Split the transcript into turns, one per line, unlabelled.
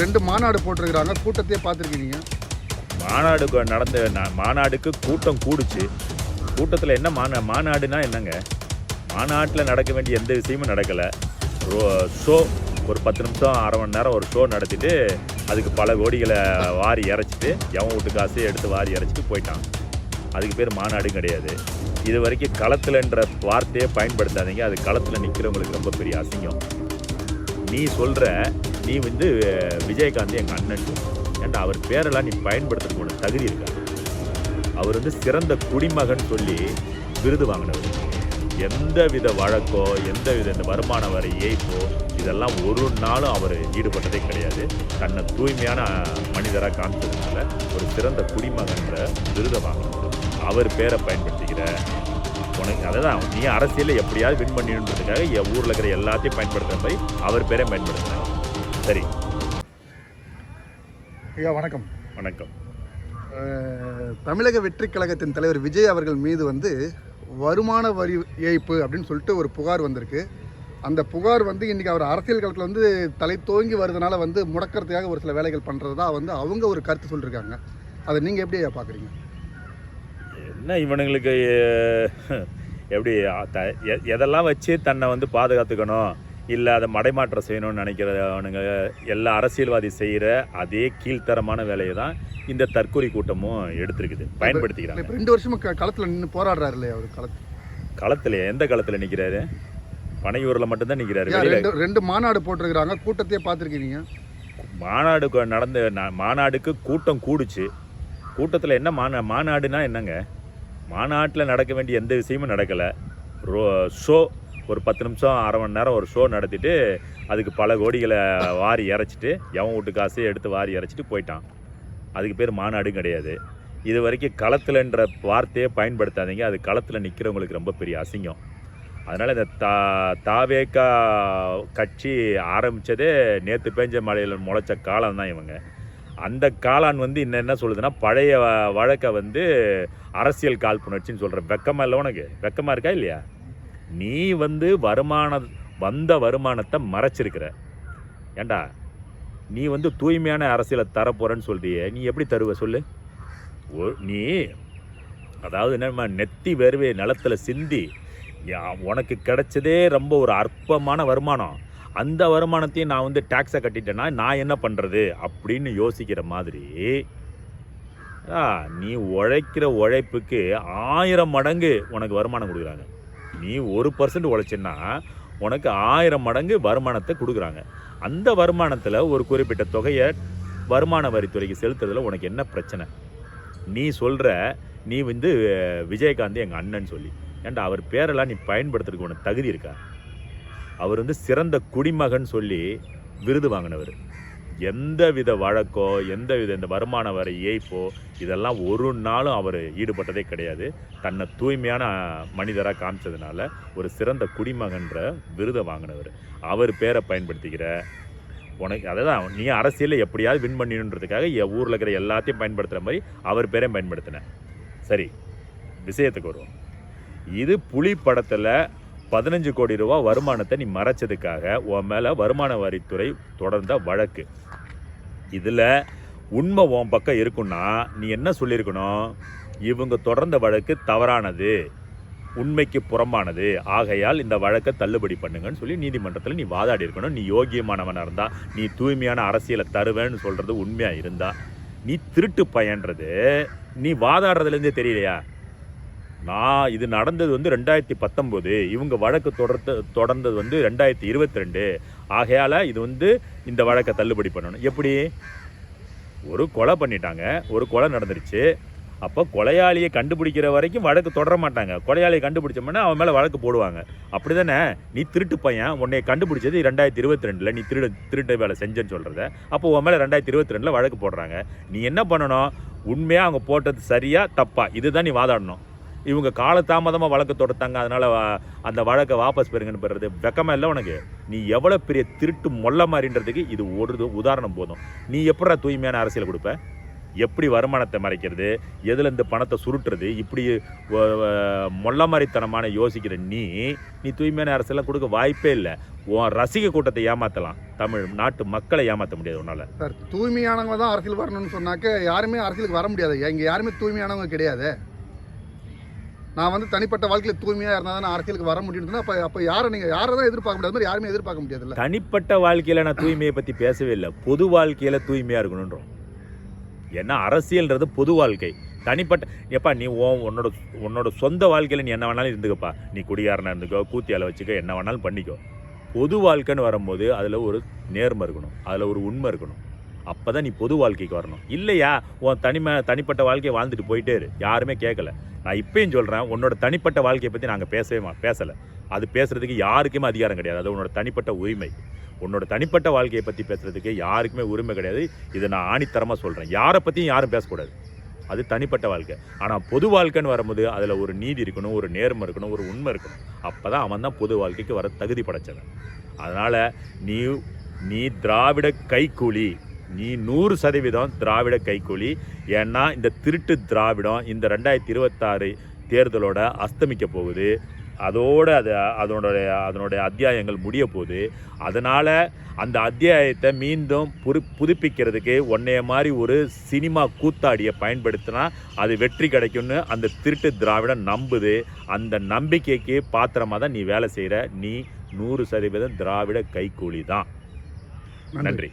ரெண்டு மாநாடு போட்டிருக்கிறாங்க. கூட்டத்தையே பார்த்துருக்கீங்க.
மாநாடு நடந்த மாநாடுக்கு கூட்டம் கூடுச்சு. கூட்டத்தில் என்ன மாநா மாநாடுனா என்னங்க? மாநாட்டில் நடக்க வேண்டிய எந்த விஷயமும் நடக்கலை. ஷோ ஒரு பத்து நிமிஷம் அரை மணி நேரம் ஒரு ஷோ நடத்திட்டு அதுக்கு பல கோடிகளை வாரி இறைச்சிட்டு எவன் வீட்டு காசு எடுத்து வாரி இறைச்சிட்டு போயிட்டான். அதுக்கு பேர் மாநாடும் கிடையாது. இது வரைக்கும் களத்தில்ன்ற வார்த்தையே பயன்படுத்தாதீங்க. அது களத்தில் நிற்கிறவங்களுக்கு ரொம்ப பெரிய அசிங்கம். நீ சொல்கிற நீ வந்து விஜயகாந்த் எங்கள் அண்ணன் ஏன்டா அவர் பேரெல்லாம் நீ பயன்படுத்துறதுக்கு உனக்கு தகுதி இருக்கா? அவர் வந்து சிறந்த குடிமகன் சொல்லி விருது வாங்கினவர். எந்த வித வழக்கோ எந்த வித இந்த வருமான வரி ஏய்ப்போ இதெல்லாம் ஒரு நாளும் அவர் ஈடுபட்டதே கிடையாது. தன்னை தூய்மையான மனிதராக காமிச்சதுனால ஒரு சிறந்த குடிமகன்ற விருதை வாங்கினது அவர் பேரை பயன்படுத்திக்கிற உனக்கு அதுதான் நீ அரசியலில் எப்படியாவது வின் பண்ணிடுன்றதுக்காக என் ஊரில் இருக்கிற எல்லாத்தையும் பயன்படுத்துகிற மாதிரி அவர் பேரை பயன்படுத்தினார். சரி.
ஐயா வணக்கம்.
வணக்கம்.
தமிழக வெற்றி கழகத்தின் தலைவர் விஜய் அவர்கள் மீது வந்து வருமான வரி ஏய்ப்பு அப்படின்னு சொல்லிட்டு ஒரு புகார் வந்திருக்கு. அந்த புகார் வந்து இன்றைக்கி அவர் அரசியல் களத்தில் வந்து தலை தோங்கி வருதுனால வந்து முடக்கிறதுக்காக ஒரு சில வேலைகள் பண்ணுறதா வந்து அவங்க ஒரு கருத்து சொல்லியிருக்காங்க அதை நீங்கள் எப்படி பார்க்குறீங்க
என்ன இவனுங்களுக்கு எப்படி எதெல்லாம் வச்சு தன்னை வந்து பாதுகாத்துக்கணும்? இல்லை அதை மடைமாற்றம் செய்யணும்னு நினைக்கிறவனுங்க எல்லா அரசியல்வாதி செய்கிற அதே கீழ்த்தரமான வேலையை தான் இந்த தற்கொலை கூட்டமும் எடுத்திருக்குது. பயன்படுத்திக்கிறாங்க.
ரெண்டு வருஷமா க களத்தில் நின்று போராடுறாரு இல்லையா அவர் களத்தில்
களத்தில் எந்த களத்தில் நிற்கிறாரு பனையூரில் மட்டும்தான் நிற்கிறாரு
ரெண்டு ரெண்டு மாநாடு போட்டிருக்கிறாங்க கூட்டத்தையே பார்த்துருக்கீங்க
மாநாடு நடந்த மாநாடுக்கு கூட்டம் கூடுச்சு. கூட்டத்தில் என்ன மாநா மாநாடுனா என்னங்க? மாநாட்டில் நடக்க வேண்டிய எந்த விஷயமும் நடக்கலை. ரோ ஷோ ஒரு பத்து நிமிஷம் அரை மணி நேரம் ஒரு ஷோ நடத்திட்டு அதுக்கு பல கோடிகளை வாரி இறைச்சிட்டு எவன் வீட்டு காசு எடுத்து வாரி இறைச்சிட்டு போயிட்டான். அதுக்கு பேர் மாநாடும் கிடையாது. இது வரைக்கும் களத்தில்ன்ற வார்த்தையே பயன்படுத்தாதீங்க. அது களத்தில் நிற்கிறவங்களுக்கு ரொம்ப பெரிய அசிங்கம். அதனால் இந்த தா தாவேக்கா கட்சி ஆரம்பித்ததே நேற்று பேஞ்ச மழையில் முளைச்ச காலம் தான் இவங்க. அந்த காளான் வந்து இன்னும் என்ன சொல்லுதுன்னா பழைய வ- வழக்கை வந்து அரசியல் காழ்ப்புணர்ச்சின்னு சொல்கிற வெக்கமாக இல்லை உனக்கு? வெக்கமாக இருக்கா இல்லையா? நீ வந்து வருமான வந்த வருமானத்தை மறைச்சிருக்கிற. ஏண்டா நீ வந்து தூய்மையான அரசியலை தரப்போறேன்னு சொல்றியே நீ எப்படி தருவ சொல்லு? நீ அதாவது என்ன நெத்தி வேர்வை நிலத்தில் சிந்தி யா- உனக்கு கிடைச்சதே ரொம்ப ஒரு அற்பமான வருமானம். அந்த வருமானத்தையும் நான் வந்து டேக்ஸை கட்டிட்டேன்னா நான் என்ன பண்ணுறது அப்படின்னு யோசிக்கிற மாதிரி ஆ, நீ உழைக்கிற உழைப்புக்கு ஆயிரம் மடங்கு உனக்கு வருமானம் கொடுக்குறாங்க. நீ ஒரு பர்சன்ட் உழைச்சின்னா உனக்கு ஆயிரம் மடங்கு வருமானத்தை கொடுக்குறாங்க. அந்த வருமானத்தில் ஒரு குறிப்பிட்ட தொகையை வருமான வரித்துறைக்கு செலுத்துறதுல உனக்கு என்ன பிரச்சனை? நீ சொல்கிற நீ வந்து விஜயகாந்த் எங்கள் அண்ணன் சொல்லி. ஏன்டா அவர் பேரெல்லாம் நீ பயன்படுத்துறதுக்கு உனக்கு தகுதி இருக்கா? அவர் வந்து சிறந்த குடிமகன் சொல்லி விருது வாங்கினவர். எந்த வித வழக்கோ எந்த வித இந்த வருமான வரி ஏய்ப்போ இதெல்லாம் ஒரு நாளும் அவர் ஈடுபட்டதே கிடையாது. தன்னை தூய்மையான மனிதராக காமிச்சதுனால ஒரு சிறந்த குடிமகன்ற விருதை வாங்கினவர். அவர் பேரை பயன்படுத்திக்கிற உனக்கு அதான் நீ அரசியலில் எப்படியாவது வின் பண்ணிடன்றதுக்காக என் ஊரில் இருக்கிற எல்லாத்தையும் பயன்படுத்துகிற மாதிரி அவர் பேரையும் பயன்படுத்தினேன் சரி விஷயத்துக்கு வருவோம். இது புலி படத்தில் பதினஞ்சு கோடி ரூபா வருமானத்தை நீ மறைச்சதுக்காக உன் மேலே வருமான வரித்துறை தொடர்ந்த வழக்கு. இதில் உண்மை உன் பக்கம் இருக்குன்னா நீ என்ன சொல்லியிருக்கணும்? இவங்க தொடர்ந்த வழக்கு தவறானது உண்மைக்கு புறம்பானது. ஆகையால் இந்த வழக்கை தள்ளுபடி பண்ணுங்கன்னு சொல்லி நீதிமன்றத்தில் நீ வாதாடி இருக்கணும். நீ யோகியமானவனாக இருந்தால் நீ தூய்மையான அரசியலை தருவேன்னு சொல்கிறது உண்மையாக இருந்தால் நீ திருட்டு பயன்றது நீ வாதாடுறதுலேருந்தே தெரியலையா? நான் இது நடந்தது வந்து ரெண்டாயிரத்தி பத்தொம்போது. இவங்க வழக்கு தொடர்த்த தொடர்ந்தது வந்து ரெண்டாயிரத்தி இருபத்தி ரெண்டு. ஆகையால் இது வந்து இந்த வழக்கை தள்ளுபடி பண்ணணும். எப்படி? ஒரு கொலை பண்ணிட்டாங்க. ஒரு கொலை நடந்துருச்சு. அப்போ கொலையாளியை கண்டுபிடிக்கிற வரைக்கும் வழக்கு தொடர மாட்டாங்க. கொலையாளியை கண்டுபிடிச்சோம்னா அவன் மேலே வழக்கு போடுவாங்க. அப்படி தானே நீ திருட்டு பையன். உன்னை கண்டுபிடிச்சது ரெண்டாயிரத்தி இருபத்தி ரெண்டில். நீ திருடு திருட்டு வேலை செஞ்சேன்னு சொல்கிறத அப்போ உன் மேலே ரெண்டாயிரத்தி இருபத்தி ரெண்டில் வழக்கு போடுறாங்க. நீ என்ன பண்ணணும்? உண்மையாக அவங்க போட்டது சரியாக தப்பா? இதுதான் நீ வாதாடணும். இவங்க காலதாமதமாக வழக்கு தொடுத்தாங்க அதனால் அந்த வழக்கை வாபஸ் பெறுங்கன்னு பெறுறது வெக்கமா இல்லை உனக்கு. நீ எவ்வளோ பெரிய திருட்டு மொல்ல மாதிரின்றதுக்கு இது ஒரு உதாரணம் போதும். நீ எப்படா தூய்மையான அரசியல் கொடுப்ப? எப்படி வருமானத்தை மறைக்கிறது? எதில் இந்த பணத்தை சுருட்டுறது? இப்படி மொல்ல மாதிரித்தனமான யோசிக்கிற நீ நீ தூய்மையான அரசியலாம் கொடுக்க வாய்ப்பே இல்லை. உன் ரசிக கூட்டத்தை ஏமாற்றலாம் தமிழ் நாட்டு மக்களை ஏமாற்ற முடியாது உன்னால்.
சார் தூய்மையானவங்க தான் அரசியல் வரணும்னு சொன்னாக்க யாருமே அரசியலுக்கு வர முடியாது. இங்கே யாருமே தூய்மையானவங்க கிடையாது. நான் வந்து தனிப்பட்ட வாழ்க்கையில் தூய்மையாக இருந்தால் தான் நான் அரசியலுக்கு வர முடியும் அப்போ அப்போ யாரை நீங்கள் யாரை தான் எதிர்பார்க்க முடியாது. மாதிரி யாருமே எதிர்பார்க்க முடியாதுல்ல.
தனிப்பட்ட வாழ்க்கையில் நான் தூய்மையை பற்றி பேசவே இல்லை. பொது வாழ்க்கையில் தூய்மையாக இருக்கணுன்றோம். ஏன்னா அரசியல்ன்றது பொது வாழ்க்கை. தனிப்பட்ட எப்பா நீ ஓ உன்னோட உன்னோட சொந்த வாழ்க்கையில் நீ என்ன வேணாலும் இருந்துக்கப்பா. நீ குடிகாரனாக இருந்துக்கோ கூத்தியால வச்சுக்கோ என்ன வேணாலும் பண்ணிக்கோ. பொது வாழ்க்கைன்னு வரும்போது அதில் ஒரு நேர்மை இருக்கணும். அதில் ஒரு உண்மை இருக்கணும். அப்போ தான் நீ பொது வாழ்க்கைக்கு வரணும். இல்லையா? உன் தனிமை தனிப்பட்ட வாழ்க்கையை வாழ்ந்துட்டு போயிட்டே இரு. யாருமே கேட்கல நான் இப்பயும் சொல்கிறேன் உன்னோட தனிப்பட்ட வாழ்க்கையை பற்றி நாங்கள் பேசவே மா பேசலை. அது பேசுகிறதுக்கு யாருக்குமே அதிகாரம் கிடையாது. அது உன்னோட தனிப்பட்ட உரிமை. உன்னோட தனிப்பட்ட வாழ்க்கையை பற்றி பேசுகிறதுக்கு யாருக்குமே உரிமை கிடையாது. இதை நான் ஆணித்தரமாக சொல்கிறேன் யாரை பற்றியும் யாரும் பேசக்கூடாது. அது தனிப்பட்ட வாழ்க்கை. ஆனால் பொது வாழ்க்கைன்னு வரும்போது அதில் ஒரு நீதி இருக்கணும் ஒரு நேர்மை இருக்கணும் ஒரு உண்மை இருக்கணும். அப்போ தான் அவன் தான் பொது வாழ்க்கைக்கு வர தகுதி படைச்சவன். அதனால் நீ நீ திராவிட கைக்கூலி. நீ நூறு சதவீதம் திராவிட கைக்கூலி. ஏன்னா இந்த திருட்டு திராவிடம் இந்த ரெண்டாயிரத்தி இருபத்தாறு தேர்தலோட அஸ்தமிக்க போகுது. அதோட அது அதனுடைய அதனுடைய அத்தியாயங்கள் முடிய போகுது. அதனால் அந்த அத்தியாயத்தை மீண்டும் புது புதுப்பிக்கிறதுக்கு உன்னைய மாதிரி ஒரு சினிமா கூத்தாடியை பயன்படுத்தினா அது வெற்றி கிடைக்கும்னு அந்த திருட்டு திராவிடம் நம்புது. அந்த நம்பிக்கைக்கு பாத்திரமாக தான் நீ வேலை செய்கிற நீ நூறு சதவீதம் திராவிட கைக்கூலி தான். நன்றி.